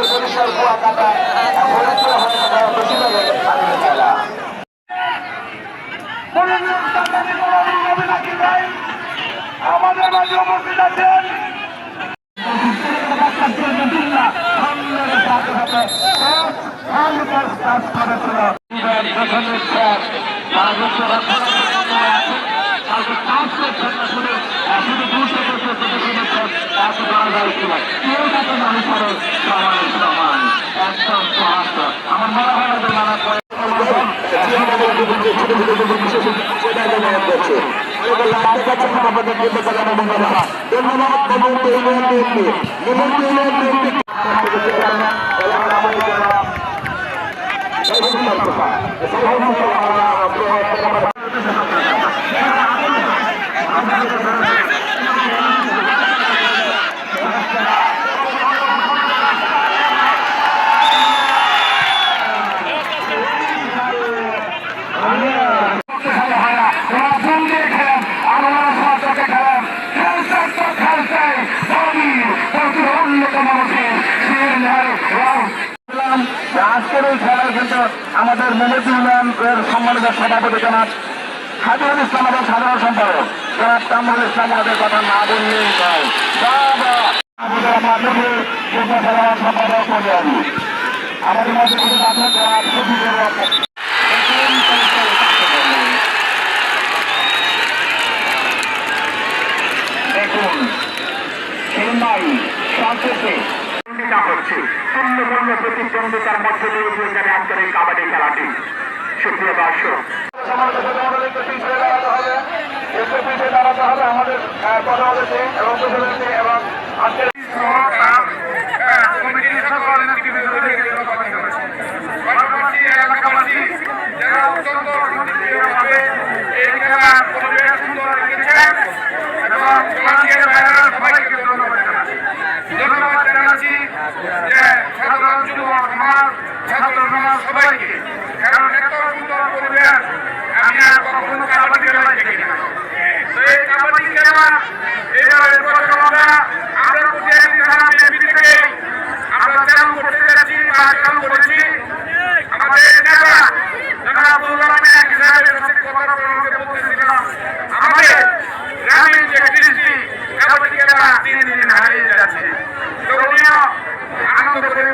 বরিশাল কুয়াকাটা ফরিদপুর হয়ে যাওয়া বেশিরভাগ স্থানীয় জেলা আমাদের মাঝে উপস্থিত আছেন আমার ধন্যবাদ আজকের এই খেলার কিন্তু আমাদের মেহেদি ইউনিয়নের সম্মানিত সভাপতি জনাব হাজিরুল ইসলাম এবং সাধারণ সম্পাদক জনাব কামরুল ইসলাম আমাদের কথা না বললেই আমাদের মাধ্যমে সম্পাদক আমাদের মাঝে সবশেষে প্রতিদ্বন্দ্বিতা হচ্ছে তুল্যপূর্ণ প্রতিদ্বন্দ্বিতার মধ্যে দিয়ে এখানে আজকের এই কাবাডি খেলাটি। সুপ্রিয় দর্শক আমাদের এবং এবং আজকের কমিটির সকল নেতৃবৃন্দকে পাশাপাশি এলাকাবাসী যারা অত্যন্ত শান্তিপ্রিয়ভাবে এই খেলার পরিবেশ সুন্দর রেখেছেন এবং সমাজের বাইরের সবাইকে ধন্যবাদ জানাচ্ছি ধন্যবাদ জানাচ্ছি যে সাধারণ যুব সমাজ ছাত্র সমাজ সবাইকে। কারণ এত সুন্দর পরিবেশ, আমি আর কখনো কাবাডি খেলায় দেখি না। তো এই কাবাডি খেলা এবারে আমরা আমরা প্রতিদিন ধারা থেকে আমরা চালু করতে যাচ্ছি বা চালু করেছি। আমাদের খেলা আনন্দ করে